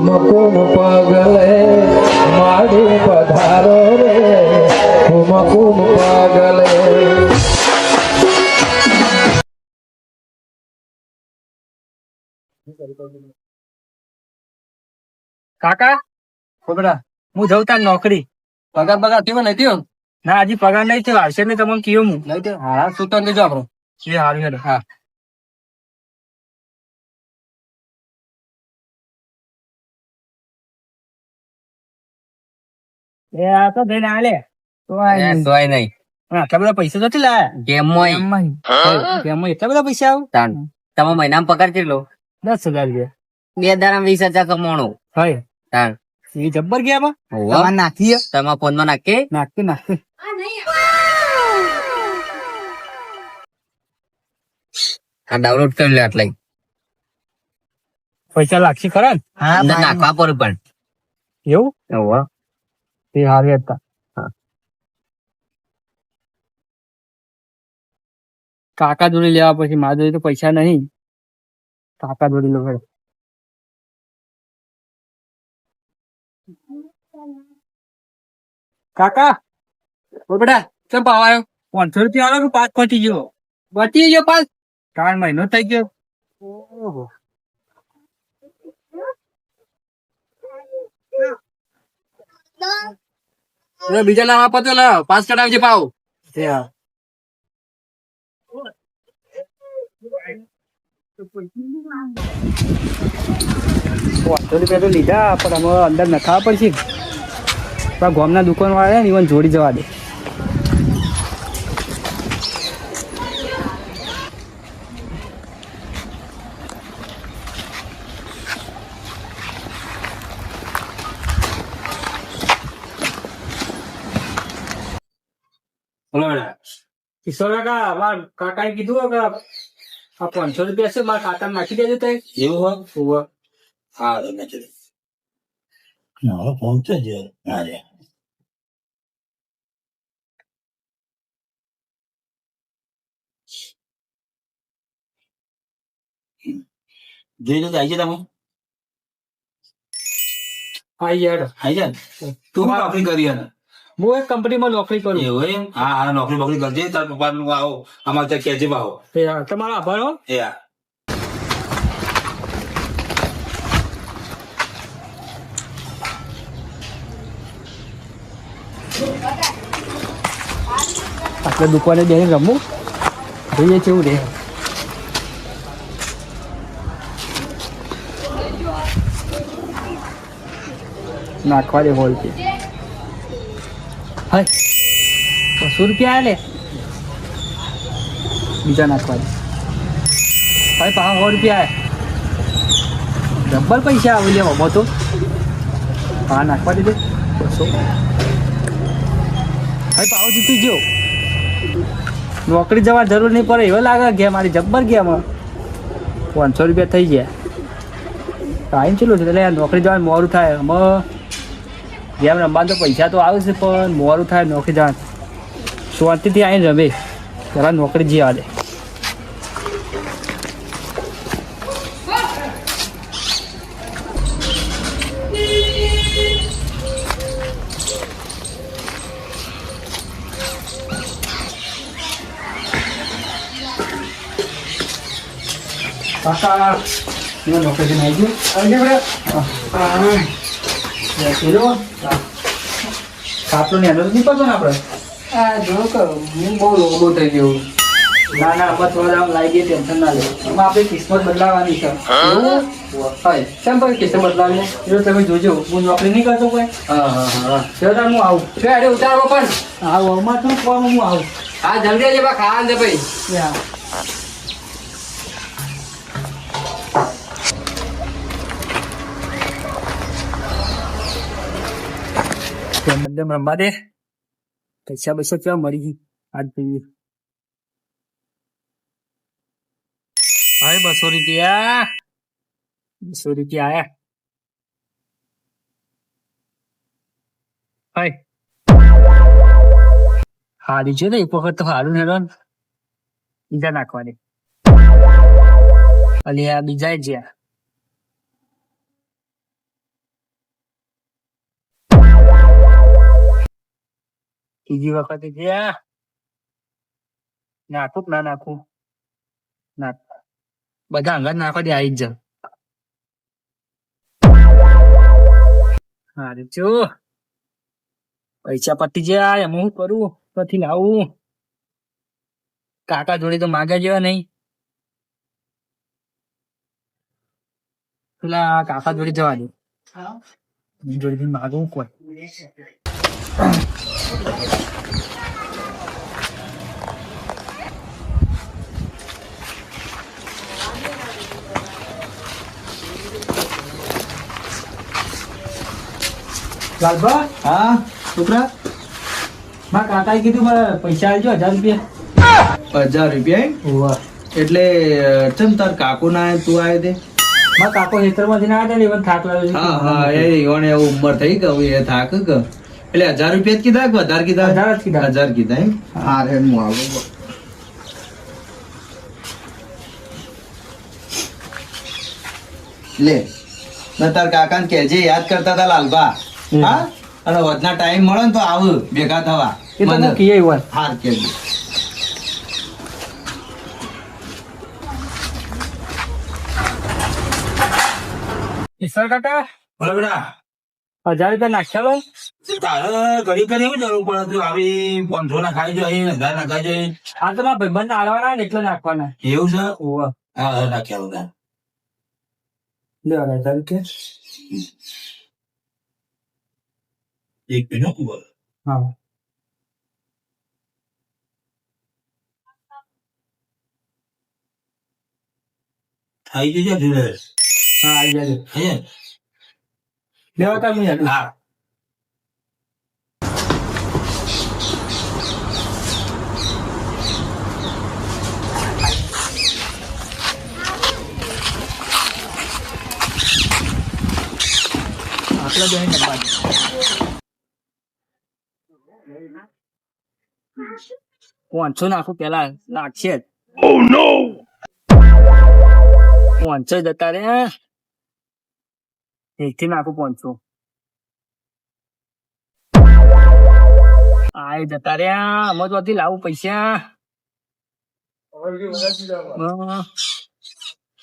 કુમ કુમ પગલે માડી પધારો રે કુમ કુમ પગલે કાકા બોબડા હું જઉં તાર નોકરી પગાર પગાર થયો નહીં થયો ના હજી પગાર નહીં થયો આવશે ને તમને કયો હું નહીં થયો હા સુતન દેજો આપણો એ હારું હેડો હા એ આ તો દઈને આલે. તો આ એ તોય નહીં. આટલા બધા પૈસા નથી લાયા? ગેમમાં એમાં એટલા બધા પૈસા આવ? તમે મહિનામાં પગાર કેટલો? દસ હજાર રૂપિયા. બે દાડા વીસ હજાર કમાણો. હોય. તાણ એ જબ્બર ગયા. તમારે નાખીએ? તમારા ફોનમાં નાખીએ નાખી નાખી આ ડાઉનલોડ કરી લે એટલે પૈસા લાગશે ખરા નાખવા પર પણ. એવું? એ હારી હતા. કાકા જોડી લેવા પછી મારા જોડે તો પૈસા નહીં. કાકા જોડી લો ભાઈ કાકા બોલ બેટા કેમ ભાવ આવ્યો પાંચસો રૂપિયા આલો કે પાંચ પટી ગયો? બચી ગયો પાસ ત્રણ મહિનો થઈ ગયો. એટલે બીજા નામ આપો તો પાસ કઢાવજે પાવ. પાંચસો રૂપિયા તો લીધા, પણ અમે અંદર નખાવા પડશે. ગામના દુકાન વાળા ને, ઈવન જોડી જવા દે બોલો બેટા મારા કાકાએ કીધું કે આ પાંચસો રૂપિયા છે મારા ખાતામાં નાખી દેજો તે એવું હોય. હા No, પહોંચે. જોઈ તો આવી છે તમે. હા યાર. આવી છે તું નોકરી કરી એને હું એક કંપનીમાં નોકરી કરું. એવું એમ? હા હા નોકરી બોકરી કરજે. તાર પપ્પા નું આવો. અમારે ત્યાં કેજે આવો એ હા, તમારો આભાર હો. એ હા. આપણે દુકાને જઈને રમવું જોઈએ કેવું રે નાખવા દે હોલ કે હાય. બસો રૂપિયા આલે. બીજા નાખવા ભાઈ, પાંચ, સો રૂપિયા ડબ્બલ પૈસા આવી લે મમો તો. હા નાખવા દીધે. બસો. ભાઈ, પાવ જીતી ગયો. નોકરી જવા જરૂર નહીં પડે. એવો લાગે ગયા મારી જબ્બર ગયા પાંચસો રૂપિયા થઈ ગયા. ટાઈમ ચેલો છે? એટલે નોકરી જવાનું મોડું થાય. અમે ગેમ રમવા તો પૈસા તો આવે છે, પણ મોડું થાય નોકરી જવાનું. શાંતિથી આવીને રમે. પેલા નોકરી જઈ આવે કાકા નોકરી આવી ગયું પેલો કાપલો ને એનો નહીં પડતો ને આપણે? આ જો કે હું બહુ લોબો થઈ ગયો ના ના આપણે થોડા આમ લાવી ટેન્શન ના લે. એમાં આપણે કિસ્મત બદલાવાની છે. હોય કેમ પર કિસ્સે બદલાવી જો તમે જોજો. હું નોકરી નહીં કરતો કોઈ? હા હા હા જો હું આવું. શું અરે ઉતારો પણ. આવું અમાર શું કોમ? હું આવું. હા જલ્દી આવજે બા ખાવા દે ભાઈ. તેમ મધ્યમ રમવા દે પૈસા બૈસા કેવા મળી ગઈ આજ પીવી બસો રૂપિયા. બસો રૂપિયા આયા. હાય હારી છે ને, એક વખત તો હારું ને રન. બીજા નાખવાની. અલી આ બીજા જ્યાં ત્રીજી વખત છે નાખું ના નાખું. ના બધા અંગત નાખો દે આવી જ હારું પૈસા પતી જાય એમ હું કરું? પછી લાવું કાકા જોડે તો માગ્યા જેવા નહીં. પેલા કાકા જોડે જવા દે. જોડે માગવું કોઈ. લાલભા? હા? છોકરા? મારા કાકાએ કીધું મારે પૈસા આલજો હજાર રૂપિયા. હજાર રૂપિયા? એટલે ચમ તાર કાકુ ના તું આયો તે? મારા કાકો ખેતરમાંથી ના આવ્યા ને even થાક લાવ્યો હા હા એ ઓને એવું ઉંમર થઈ ગયું એ થાક કે એટલે હજાર રૂપિયા જ કીધા કે વધારે કીધા? હજાર જ કીધા. હજાર કીધા એમ? હા. રે હું આવું. લે ન તાર કાકાને કેજે યાદ કરતા હતા લાલબા હા? અને વધના ટાઈમ મળે ને તો આવ ભેગા થવા. એ તો મને કીએ even. હાર કેજે ઈશ્વર કાકા? બોલો બેટા. હજાર રૂપિયા નાખ્યા તારે ઘડી કરી એવું જરૂર પડે તું આવી પાંચસો ના ખાઈ જાય હજાર ના ખાઈ જાય. આ તો મારા ભાઈબંધ આલવાના ને એટલે નાખવાના. એવું છે? હોવા હા નાખ્યા હતા લે હજાર રૂપિયા. એક મિનિટ બોલ હા. થઈ જજો હા આવી જજો. હે? લેવા તા હું યાર હા આટલા બેન ડબ્બા પાંચસો નાખું પેલા પાંચસો જતા રે એકથી નાખું પાંચસો આય જતા રહ્યા તો લાવું પૈસા.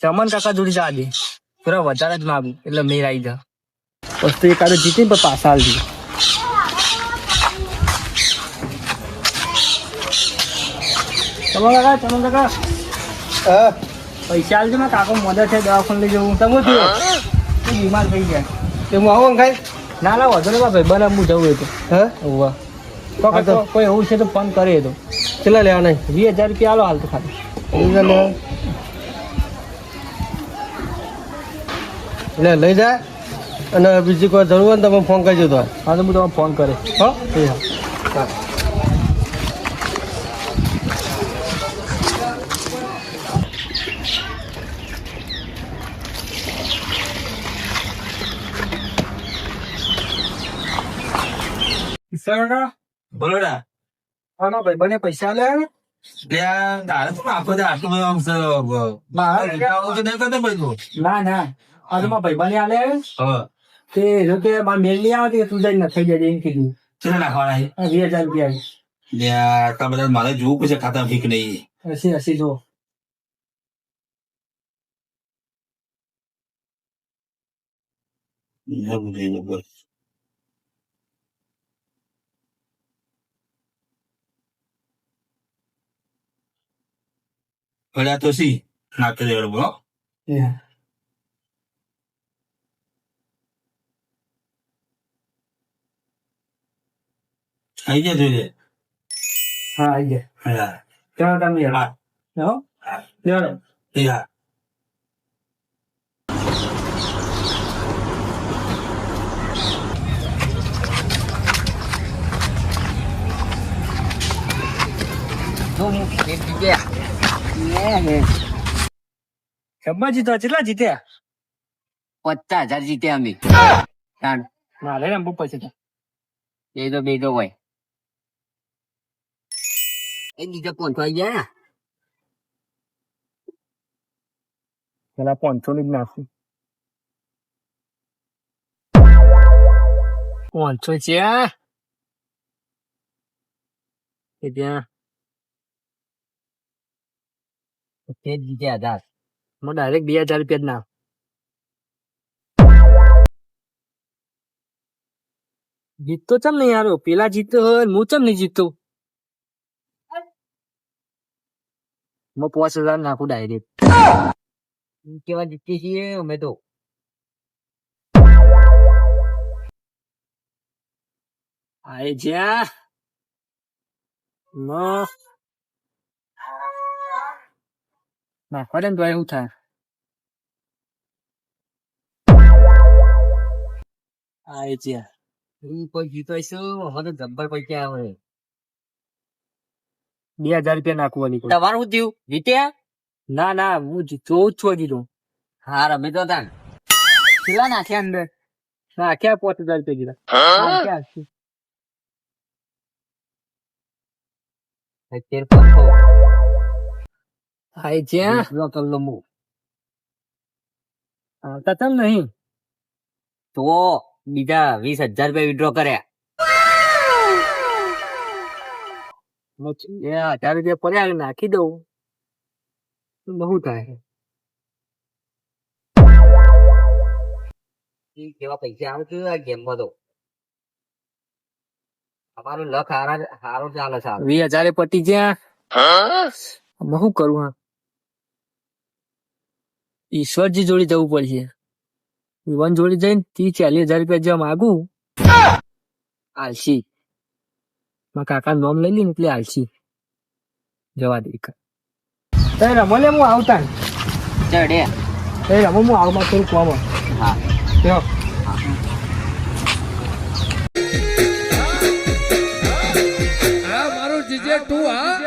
ચમન કાકા જોડી જા દે થોડા વધારે જ માગું એટલે મેર આવી જા વસ્તુ એકાદો જીતી ને પછી આલજો ચમન કાકા ચમન કાકા પૈસા આલજો ને કાકો મદદ છે દવાખાને લઈ જવું તમે તું બીમાર થઈ ગયા. તે હું આવું ખાઈ ના ના વધુ નહીં ભાઈ બને હું જવું હતું હા? હોવા તો કોઈ એવું છે તો ફોન કરીએ તો. કેટલા લેવા નહીં? વીસ હજાર રૂપિયા આલો હાલ તો ખાલી. એટલે લઈ જાય અને બીજી કોઈ જરૂર હોય ને તમે ફોન કરજો તો. હા તો હું તમને ફોન કરીશ હો. હા ઈશ્વર બોલો બેટા આનો ભાઈ બને પૈસા લે ત્યાં તારે તો આખો દે આટલું બધું આમ છે, બ- મારા આવું તો નહીં કરતો બધું ના ના. ભાઈ બને આલે. તે જો કે મારા મેલ નહીં આવતી તું જઈને થઈ જાય એમ કીધું. કેટલા નાખવાના છે? વીસ હજાર રૂપિયા. લ્યા, આટલા બધા મારે જોવું પડશે ખાતા ફીક નહીં. હસી હસી જો. છે, એવું બોલ. અલ્યા તો સી નાખી દે બોલો એ હા. આઈ જાય જોઈ લે હા આવી જાય હા ચાલો તમે યાર હા હો ચાલો ખબર જીતો કેટલા જીત્યા? પચાસ હજાર જીત્યા અમે. મારે રમવું પછી એ તો બે તો હોય. એ બીજા પોંચો આવી ગયા પેલા પાંચસો ની જ નાખું. પાંચસો છે ત્યાં. તે જ જીત્યા હજાર હું ડાયરેક્ટ બે હજાર રૂપિયા ના. જીતતો ચમ નહીં યાર પેલા હોય હું ચમ નહીં જીતતો? હું પાંચ હજાર નાખું ડાયરેક્ટ કેવા જીતીએ છીએ અમે તો. આય જ્યાં નો નાખવા દે ને તો એવું થાય કોઈ જીતો જબ્બર પૈસા આવે. બે હજાર રૂપિયા નાખવાની. તમારું શું થયું? જીત્યા? ના ના હું જી- જોઉં જ છું હજી તો. હા રમે તો તાન. કેટલા નાખ્યા અંદર? નાખ્યા પાંચ હજાર રૂપિયા નાખ્યા કરી લો હું આવતા ચમ નહીં તો બીજા વીસ હજાર રૂપિયા વિડ્રો કર્યા હજાર રૂપિયા પડ્યા નાખી દઉં બહુ થાય ઈ કેવા પૈસા આવે છે આ ગેમમાં તો અમારું લક હારા હારો ચાલે સારું વીસ હજારે પટી જ્યાં હું કરું હા ઈશ્વરજી જોડે જવું પડશે. યુવાન જોડે જઈને ત્રીસ ચાલીસ હજાર રૂપિયા જેવા માગું. આલસી. મારા કાકા નોમ લઈ લી ને એટલે આલસી. જવા દે તે રમો લે હું આવતા ચડે. તે રમો હું આવમાં થોડું કોમ હા. જો. મારું જીજે તું હા.